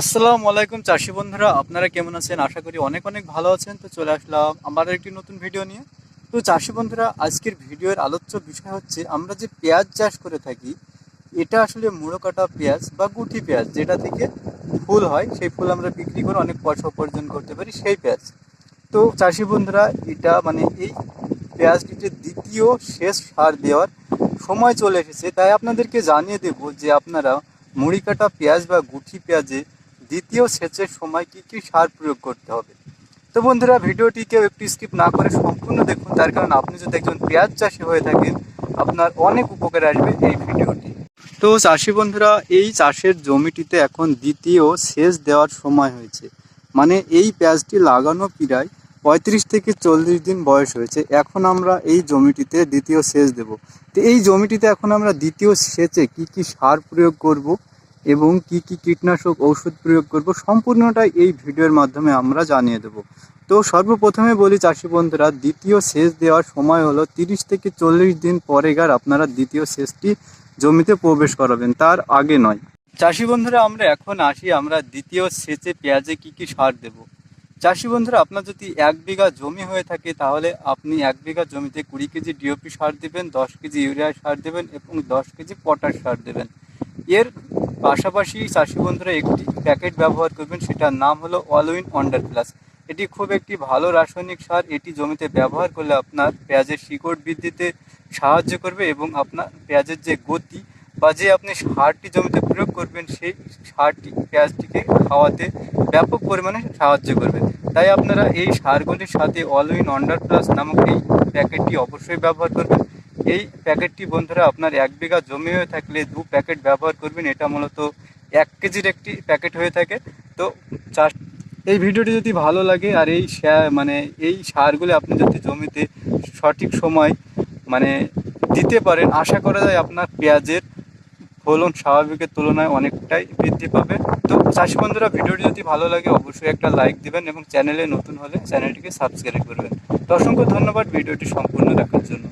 আসসালামু আলাইকুম চাষি বন্ধুরা, আপনারা কেমন আছেন? আশা করি অনেক অনেক ভালো আছেন। তো চলে আসলাম আমাদের একটি নতুন ভিডিও নিয়ে। তো চাষি বন্ধুরা, আজকের ভিডিওর আলোচ্য বিষয় হচ্ছে, আমরা যে পেঁয়াজ চাষ করে থাকি, এটা আসলে মুড়ো কাটা পেঁয়াজ বা গুটি পেঁয়াজ, যেটা থেকে ফুল হয়, সেই ফুল আমরা বিক্রি করে অনেক পয়সা উপার্জন করতে পারি, সেই পেঁয়াজ। তো চাষি বন্ধুরা, এটা মানে এই পেঁয়াজটিতে দ্বিতীয় শেষ সার দেওয়ার সময় চলে এসেছে। তাই আপনাদেরকে জানিয়ে দেব যে আপনারা মুড়ি কাটা পেঁয়াজ বা গুঠি পেঁয়াজে দ্বিতীয় সেচের সময় কি কি সার প্রয়োগ করতে হবে? তো বন্ধুরা, ভিডিওটি কেউ একটু স্কিপ না করে সম্পূর্ণ দেখুন। তার কারণ আপনি যদি একজন পেঁয়াজ চাষি হয়ে থাকেন, আপনার অনেক উপকারে আসবে এই ভিডিওটি। তো চাষি বন্ধুরা, এই চাষের জমিটিতে এখন দ্বিতীয় সেচ দেওয়ার সময় হয়েছে। মানে এই পেঁয়াজটি লাগানো প্রায় পঁয়ত্রিশ থেকে চল্লিশ দিন বয়স হয়েছে। এখন আমরা এই জমিটিতে দ্বিতীয় সেচ দেব। তো এই জমিটিতে এখন আমরা দ্বিতীয় সেচে কি কি সার প্রয়োগ করব? এবং কি কি কীটনাশক ঔষধ প্রয়োগ করব সম্পূর্ণটাই এই ভিডিওর মাধ্যমে আমরা জানিয়ে দেব। তো সর্বপ্রথমে বলি চাষি বন্ধুরা, দ্বিতীয় সেচ দেওয়ার সময় হলো তিরিশ থেকে চল্লিশ দিন পরে গার আপনারা দ্বিতীয় সেচটি জমিতে প্রবেশ করাবেন, তার আগে নয়। চাষি বন্ধুরা, আমরা এখন আসি, আমরা দ্বিতীয় সেচে পেঁয়াজে কি কি সার দেব। চাষি বন্ধুরা, আপনার যদি এক বিঘা জমি হয়ে থাকে, তাহলে আপনি এক বিঘা জমিতে কুড়ি কেজি ডিওপি সার দেবেন, দশ কেজি ইউরিয়া সার দেবেন এবং দশ কেজি পটাশ সার দেবেন। এর পাশাপাশি চাষি বন্ধুরা একটি প্যাকেট ব্যবহার করবেন, সেটার নাম হলো অলউইন ওয়ান্ডার প্লাস এটি খুব একটি ভালো রাসায়নিক সার, এটি জমিতে ব্যবহার করলে আপনার পেঁয়াজের শিকড় বৃদ্ধিতে সাহায্য করবে এবং আপনার পেঁয়াজের যে গতি বা যে আপনি সারটি জমিতে প্রয়োগ করবেন, সেই সারটি, পেঁয়াজটিকে খাওয়াতে ব্যাপক পরিমাণে সাহায্য করবে। তাই আপনারা এই সারগুলির সাথে অলউইন ওয়ান্ডার প্লাস নামক এই প্যাকেটটি অবশ্যই ব্যবহার করবেন। এই প্যাকেটটি বন্ধুরা আপনার এক বিঘা জমি হয়ে থাকলে দু প্যাকেট ব্যবহার করবেন। এটা মূলত এক কেজির একটি প্যাকেট হয়ে থাকে। তো চাষ এই ভিডিওটি যদি ভালো লাগে আর এই মানে এই সারগুলি আপনি যদি জমিতে সঠিক সময় মানে দিতে পারেন, আশা করা যায় আপনার পেঁয়াজের ফলন স্বাভাবিকের তুলনায় অনেকটাই বৃদ্ধি পাবে। তো চাষি বন্ধুরা, ভিডিওটি যদি ভালো লাগে অবশ্যই একটা লাইক দিবেন এবং চ্যানেলে নতুন হলে চ্যানেলটিকে সাবস্ক্রাইব করবেন। তো অসংখ্য ধন্যবাদ ভিডিওটি সম্পূর্ণ দেখার জন্য।